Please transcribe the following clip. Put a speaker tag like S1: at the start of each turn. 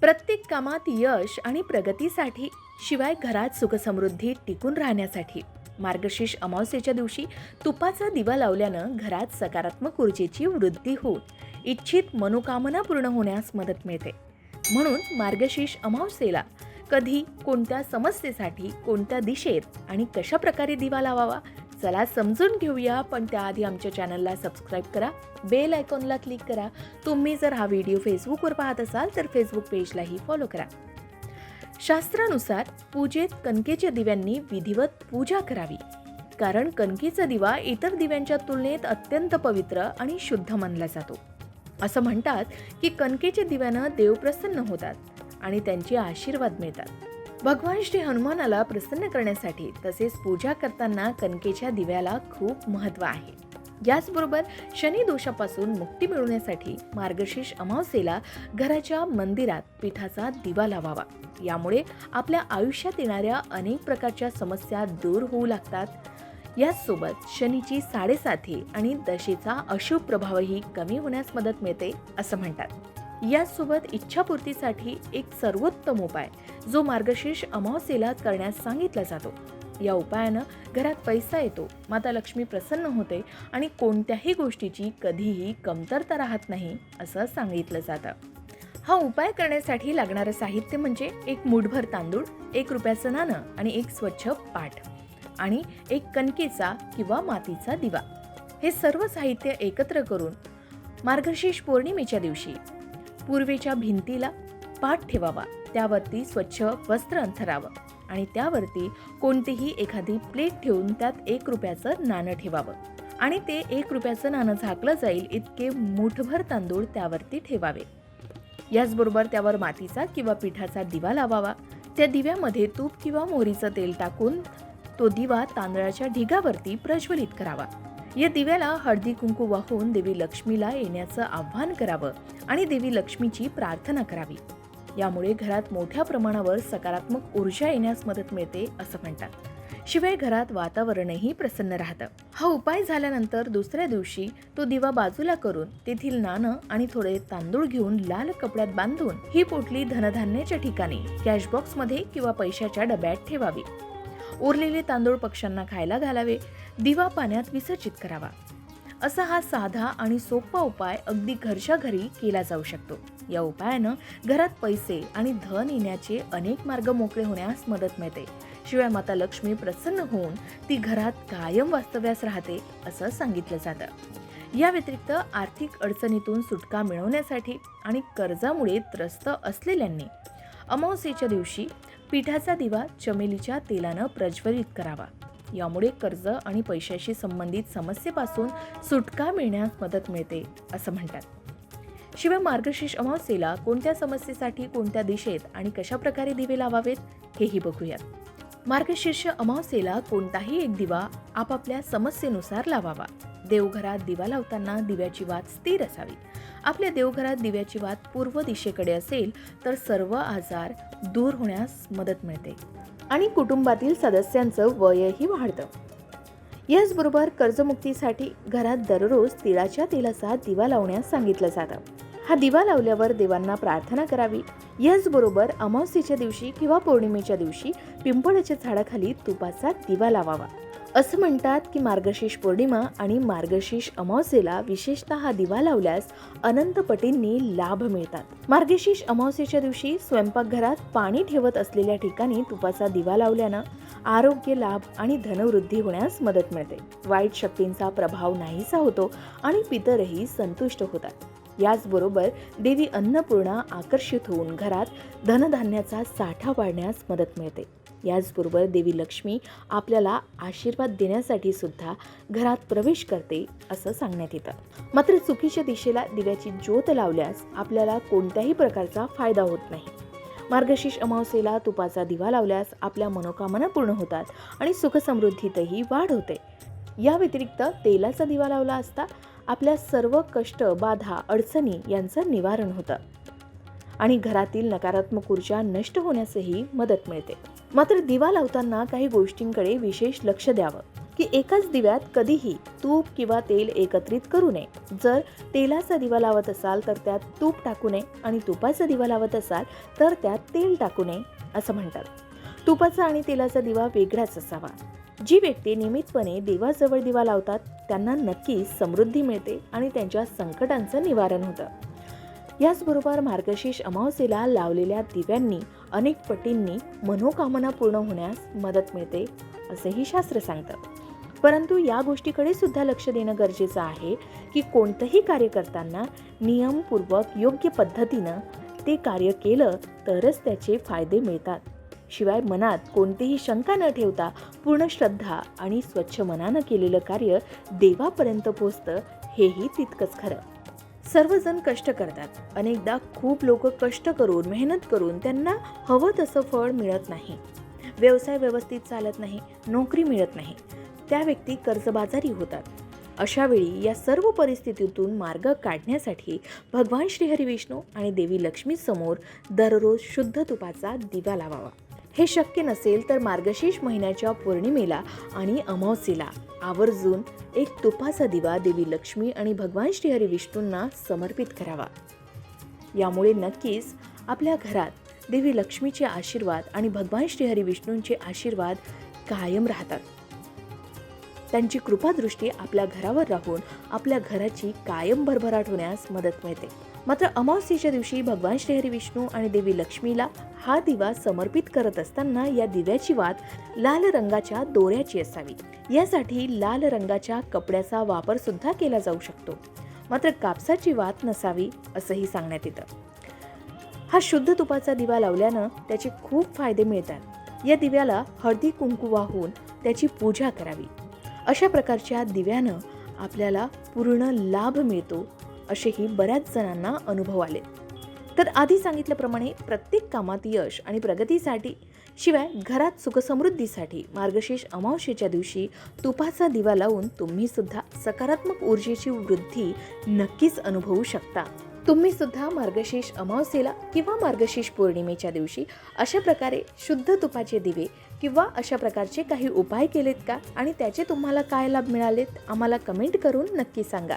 S1: प्रत्येक कामात यश आणि प्रगतीसाठी शिवाय घरात सुखसमृद्धी टिकून राहण्यासाठी. मार्गशीर्ष अमावस्येच्या दिवशी तुपाचा दिवा लावल्यानं घरात सकारात्मक ऊर्जेची वृद्धी होऊन इच्छित मनोकामना पूर्ण होण्यास मदत मिळते. म्हणून मार्गशीर्ष अमावस्येला कधी कोणत्या समस्येसाठी कोणत्या दिशेत आणि कशा प्रकारे दिवा लावावा चला समजून घेऊया पण त्याआधी आमच्या चॅनलला सबस्क्राईब करा बेल आयकॉनला क्लिक करा. तुम्ही जर हा व्हिडिओ फेसबुकवर पाहत असाल तर फेसबुक पेजलाही फॉलो करा. शास्त्रानुसार पूजेत कणकेच्या दिव्यांनी विधिवत पूजा करावी. कारण कणकेचा दिवा इतर दिव्यांच्या तुलनेत अत्यंत पवित्र आणि शुद्ध मानला जातो. असं म्हणतात की कणकेच्या दिव्यानं देव प्रसन्न होतात आणि त्यांचे आशीर्वाद मिळतात. भगवान श्री हनुमानाला प्रसन्न करण्यासाठी तसेच पूजा करताना कणकेच्या दिव्याला खूप महत्त्व आहे. याचबरोबर शनी दोषापासून मुक्ती मिळवण्यासाठी मार्गशीर्ष अमावस्येला घराच्या मंदिरात पिठाचा दिवा लावावा. यामुळे आपल्या आयुष्यात येणाऱ्या अनेक प्रकारच्या समस्या दूर होऊ लागतात. याचसोबत शनीची साडेसाती आणि दशेचा अशुभ प्रभावही कमी होण्यास मदत मिळते असं म्हणतात. यासोबत इच्छापूर्तीसाठी एक सर्वोत्तम उपाय जो मार्गशीर्ष अमावस्येला करण्यास सांगितला जातो. या उपायानं घरात पैसा येतो माता लक्ष्मी प्रसन्न होते आणि कोणत्याही गोष्टीची कधीही कमतरता राहत नाही असं सांगितलं जातं. हा उपाय करण्यासाठी लागणारं साहित्य म्हणजे एक मुठभर तांदूळ एक रुपयाचं नाणं आणि एक स्वच्छ पाठ आणि एक कणकेचा किंवा मातीचा दिवा. हे सर्व साहित्य एकत्र करून मार्गशीर्ष पौर्णिमेच्या दिवशी पूर्वेच्या भिंतीला पाठ ठेवावा. त्यावरती स्वच्छ वस्त्र अंथरावं आणि त्यावरती कोणतीही एखादी प्लेट ठेवून त्यात एक रुपयाचं नाणं ठेवावं. आणि ते एक रुपयाचं नाणं झाकलं जाईल इतके मुठभर तांदूळ त्यावरती ठेवावे. याचबरोबर त्यावर मातीचा किंवा पिठाचा दिवा लावावा. त्या दिव्यामध्ये तूप किंवा मोहरीचं तेल टाकून तो दिवा तांदळाच्या ढिगावरती प्रज्वलित करावा. या दिव्याला हळदी कुंकू वाहून देवी लक्ष्मीला येण्याचं आव्हान करावं आणि देवी लक्ष्मीची प्रार्थना करावी. यामुळे घरात मोठ्या प्रमाणावर सकारात्मक ऊर्जा येण्यास मदत मिळते असं म्हणतात. शिवाय घरात वातावरणही प्रसन्न राहतं. हा उपाय झाल्यानंतर दुसऱ्या दिवशी तो दिवा बाजूला करून तेथील नाणं आणि थोडे तांदूळ घेऊन लाल कपड्यात बांधून ही पोटली धनधान्याच्या ठिकाणी कॅश बॉक्समध्ये किंवा पैशाच्या डब्यात ठेवावी. उरलेले तांदूळ पक्ष्यांना खायला घालावे. दिवा पाण्यात विसर्जित करावा. असा हा साधा आणि सोपा उपाय अगदी घरच्या घरी केला जाऊ शकतो. या उपायानं घरात पैसे आणि धन येण्याचे अनेक मार्ग मोकळे होण्यास मदत मिळते. शिवाय माता लक्ष्मी प्रसन्न होऊन ती घरात कायम वास्तव्यास राहते असं सांगितलं जातं. या व्यतिरिक्त आर्थिक अडचणीतून सुटका मिळवण्यासाठी आणि कर्जामुळे त्रस्त असलेल्यांनी अमावस्येच्या दिवशी पिठाचा दिवा चमेलीच्या तेलानं प्रज्वलित करावा. यामुळे कर्ज आणि पैशाशी संबंधित समस्येपासून सुटका मिळण्यास मदत मिळते असं म्हणतात. शिवाय मार्गशीर्ष अमावस्येला कोणत्या समस्येसाठी कोणत्या दिशेत आणि कशा प्रकारे दिवे लावावेत हेही बघूयात. मार्गशीर्ष अमावस्येला कोणताही एक दिवा आपापल्या समस्येनुसार लावावा. देवघरात दिवा लावताना दिव्याची वात स्थिर असावी. आपल्या देवघरात दिव्याची वात पूर्व दिशेकडे असेल तर सर्व आजार दूर होण्यास मदत मिळते. आणि कुटुंबातील सदस्यांचं वयही वाढतं. याचबरोबर कर्जमुक्तीसाठी घरात दररोज तिळाच्या तेलाचा दिवा लावण्यास सांगितलं जातं. हा दिवा लावल्यावर देवांना प्रार्थना करावी. याचबरोबर अमावस्येच्या दिवशी किंवा पौर्णिमेच्या दिवशी पिंपळाच्या झाडाखाली तुपाचा दिवा लावावा. असं म्हणतात की मार्गशीर्ष पौर्णिमा आणि मार्गशीर्ष अमावस्येला विशेषतः हा दिवा लावल्यास अनंत पटींनी लाभ मिळतात. मार्गशीर्ष अमावस्येच्या दिवशी स्वयंपाकघरात पाणी ठेवत असलेल्या ठिकाणी तुपाचा दिवा लावल्यानं आरोग्य लाभ आणि धनवृद्धी होण्यास मदत मिळते. वाईट शक्तींचा प्रभाव नाहीसा होतो आणि पितरही संतुष्ट होतात. याचबरोबर देवी अन्नपूर्णा आकर्षित होऊन घरात धनधान्याचा साठा वाढण्यास मदत मिळते. याचबरोबर देवी लक्ष्मी आपल्याला आशीर्वाद देण्यासाठी सुद्धा घरात प्रवेश करते असं सांगण्यात येतं. मात्र चुकीच्या दिशेला दिव्याची ज्योत लावल्यास आपल्याला कोणत्याही प्रकारचा फायदा होत नाही. मार्गशीर्ष अमावस्येला तुपाचा दिवा लावल्यास आपल्या मनोकामना पूर्ण होतात आणि सुखसमृद्धीतही वाढ होते. या व्यतिरिक्त तेलाचा दिवा लावला असता आपल्या सर्व कष्ट बाधा अडचणी यांचं निवारण होतं. आणि घरातील नकारात्मक ऊर्जा नष्ट होण्यासही मदत मिळते. मात्र दिवा लावताना काही गोष्टींकडे विशेष लक्ष द्यावं की एकाच दिव्यात कधीही तूप किंवा तेल एकत्रित करू नये. जर तेलाचा दिवा लावत असाल तर त्यात तूप टाकू नये आणि तुपाचा दिवा लावत असाल तर त्यात तेल टाकू नये असं म्हणतात. तुपाचा आणि तेलाचा दिवा वेगळाच असावा. जी व्यक्ती नियमितपणे देवाजवळ दिवा लावतात त्यांना नक्कीच समृद्धी मिळते आणि त्यांच्या संकटांचं निवारण होतं. याचबरोबर मार्गशीर्ष अमावस्येला लावलेल्या दिव्यांनी अनेक पटींनी मनोकामना पूर्ण होण्यास मदत मिळते असेही शास्त्र सांगतं. परंतु या गोष्टीकडे सुद्धा लक्ष देणं गरजेचं आहे की कोणतंही कार्य करताना नियमपूर्वक योग्य पद्धतीनं ते कार्य केलं तरच त्याचे फायदे मिळतात. शिवाय मनात कोणतीही शंका न ठेवता पूर्ण श्रद्धा आणि स्वच्छ मनानं केलेलं कार्य देवापर्यंत पोचतं हेही तितकंच खरं. सर्वजण कष्ट करतात. अनेकदा खूप लोक कष्ट करून मेहनत करून त्यांना हवं तसं फळ मिळत नाही. व्यवसाय व्यवस्थित चालत नाही नोकरी मिळत नाही. त्या व्यक्ती कर्जबाजारी होतात. अशा वेळी या सर्व परिस्थितीतून मार्ग काढण्यासाठी भगवान श्रीहरी विष्णू आणि देवी लक्ष्मी समोर दररोज शुद्ध तुपाचा दिवा लावावा. हे शक्य नसेल तर मार्गशीर्ष महिन्याच्या पौर्णिमेला आणि अमावस्येला आवर्जून एक तुपाचा दिवा देवी लक्ष्मी आणि भगवान श्रीहरी विष्णूंना समर्पित करावा. यामुळे नक्कीच आपल्या घरात देवी लक्ष्मीचे आशीर्वाद आणि भगवान श्रीहरी विष्णूंचे आशीर्वाद कायम राहतात. त्यांची कृपादृष्टी आपल्या घरावर राहून आपल्या घराची कायम भरभराट होण्यास मदत मिळते. मात्र अमावस्येच्या दिवशी भगवान श्रीहरी विष्णू आणि देवी लक्ष्मीला हा दिवा समर्पित करत असताना या दिव्याची वात लाल रंगाच्या दोऱ्याची असावी. यासाठी लाल रंगाच्या कपड्याचा वापर सुद्धा केला जाऊ शकतो. मात्र कापसाची वात नसावी असंही सांगण्यात येतं. हा शुद्ध तुपाचा दिवा लावल्यानं त्याचे खूप फायदे मिळतात. या दिव्याला हळदी कुंकू वाहून त्याची पूजा करावी. अशा प्रकारच्या दिव्यानं आपल्याला पूर्ण लाभ मिळतो असेही बऱ्याच जणांना अनुभव आले. तर आधी सांगितल्याप्रमाणे प्रत्येक कामात यश आणि प्रगतीसाठी शिवाय घरात सुखसमृद्धीसाठी मार्गशीर्ष अमावशेच्या दिवशी तुपाचा दिवा लावून तुम्ही सुद्धा सकारात्मक ऊर्जेची वृद्धी नक्कीच अनुभवू शकता. तुम्ही सुद्धा मार्गशीर्ष अमावस्येला किंवा मार्गशीर्ष पौर्णिमेच्या दिवशी अशा प्रकारे शुद्ध तुपाचे दिवे किंवा अशा प्रकारचे काही उपाय केलेत का? आणि त्याचे तुम्हाला काय लाभ मिळालेत? आम्हाला कमेंट करून नक्की सांगा.